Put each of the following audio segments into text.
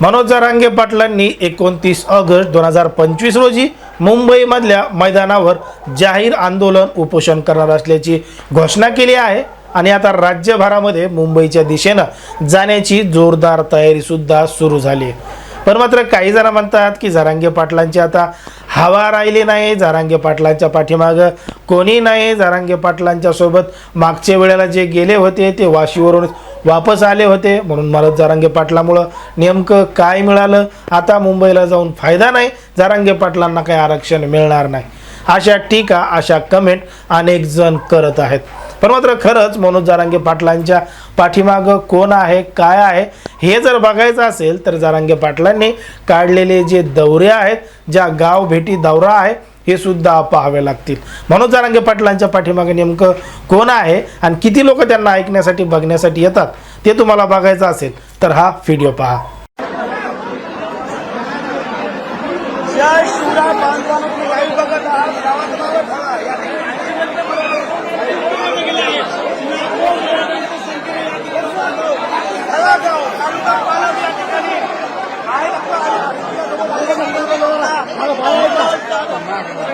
मनोज जरांगे पाटलांनी एकोणतीस ऑगस्ट दोन हजार पंचवीस रोजी मुंबईमधल्या मैदानावर जाहीर आंदोलन उपोषण करणार असल्याची घोषणा केली आहे. आणि आता राज्यभरामध्ये मुंबईच्या दिशेनं जाण्याची जोरदार तयारीसुद्धा सुरू झाली. आहे पण मात्र काही जण म्हणतात की जारांगे पाटलांची आता हवा राहिली नाही. जारांगे पाटलांच्या पाठीमागं कोणी नाही. जारांगे पाटलांच्या सोबत मागच्या वेळेला जे गेले होते ते वाशीवरून वापस आले होते म्हणून मला जारांगे पाटलामुळं नेमकं काय मिळालं? आता मुंबईला जाऊन फायदा नाही जारांगे पाटलांना काही आरक्षण मिळणार नाही. अशा टीका अशा कमेंट अनेक जण करत आहेत. पण मात्र खरंच मनोज जारांगे पाटलांच्या पाठीमागं कोण आहे काय आहे हे जर बघायचं असेल तर जारांगे पाटलांनी काढलेले जे दौरे आहेत ज्या गाव भेटी दौरा आहे हे सुद्धा पाहावे लागतील. मनोज जारांगे पाटलांच्या पाठीमागे नेमकं कोण आहे आणि किती लोक त्यांना ऐकण्यासाठी बघण्यासाठी येतात ते तुम्हाला बघायचं असेल तर हा व्हिडिओ पहा. जय शिवराय बांधवांना तुम्ही लाईव्ह बघत आहात. गावात नावं ठेवा या ठेवा गाव तालुका पालम या ठिकाणी आहे लाईव्ह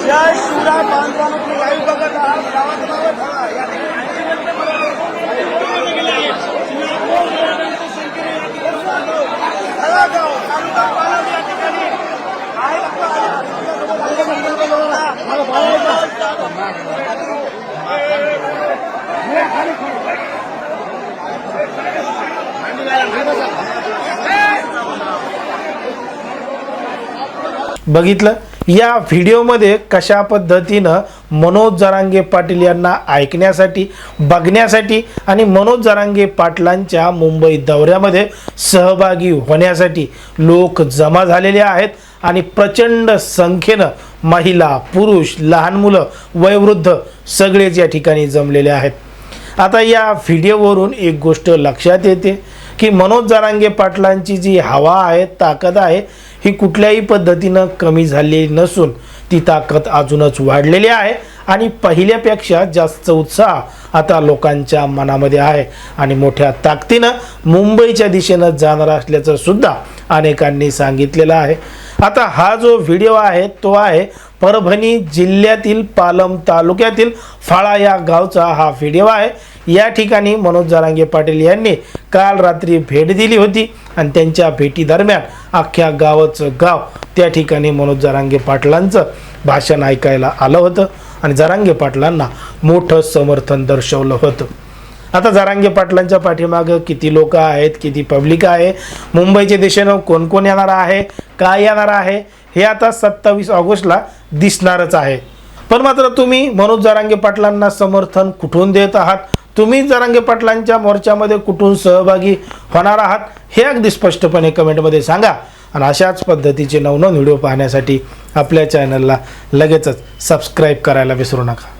जय शिवराय बांधवांनो तुम्ही लाईव्ह बघत आहात गावात नावं ठेवा या ठेवा गाव तालुका पालम या ठिकाणी आहे बघितलं? या व्हिडिओमध्ये कशा पद्धतीनं मनोज जरांगे पाटील यांना ऐकण्यासाठी बघण्यासाठी आणि मनोज जरांगे पाटलांच्या मुंबई दौऱ्यामध्ये सहभागी होण्यासाठी लोक जमा झालेले आहेत आणि प्रचंड संख्येनं महिला पुरुष लहान मुलं वयोवृद्ध सगळेच या ठिकाणी जमलेले आहेत. आता या व्हिडिओवरून एक गोष्ट लक्षात येते. की मनोज जरांगे पाटलांची जी हवा आहे ताकद आहे ही कुठल्याही पद्धतीनं कमी झालेली नसून ती ताकद अजूनच वाढलेली आहे. आणि पहिल्यापेक्षा जास्त उत्साह आता लोकांच्या मनामध्ये आहे आणि मोठ्या ताकदीनं मुंबईच्या दिशेनं जाणार असल्याचं सुद्धा अनेकांनी सांगितलेलं आहे. आता हा जो व्हिडिओ आहे तो आहे परभणी जिल्ह्यातील पालम तालुक्यातील फाळा या गावचा हा व्हिडिओ आहे. या ठिकाणी मनोज जारांगे पाटील यांनी काल रात्री भेट दिली होती आणि त्यांच्या भेटीदरम्यान अख्ख्या गावाचं गाव त्या ठिकाणी मनोज जारांगे पाटलांचं भाषण ऐकायला आलं होतं. आणि जरांगे पाटलांना मोठं समर्थन दर्शवलं होतं. आता जरांगे पाटलांच्या पाठीमागं किती लोक आहेत किती पब्लिक आहे मुंबईच्या दिशेनं कोण कोण येणार आहे काय येणार आहे हे आता सत्तावीस ऑगस्टला दिसणारच आहे. पण मात्र तुम्ही मनोज जरांगे पाटलांना समर्थन कुठून देत आहात? तुम्ही जरांगे पाटलांच्या मोर्चामध्ये कुठून सहभागी होणार आहात? हे अगदी स्पष्टपणे कमेंटमध्ये सांगा. आणि अशाच पद्धतीचे नवनवीन व्हिडिओ पाहण्यासाठी आपल्या चॅनलला लगेचच सबस्क्राईब करायला विसरू नका.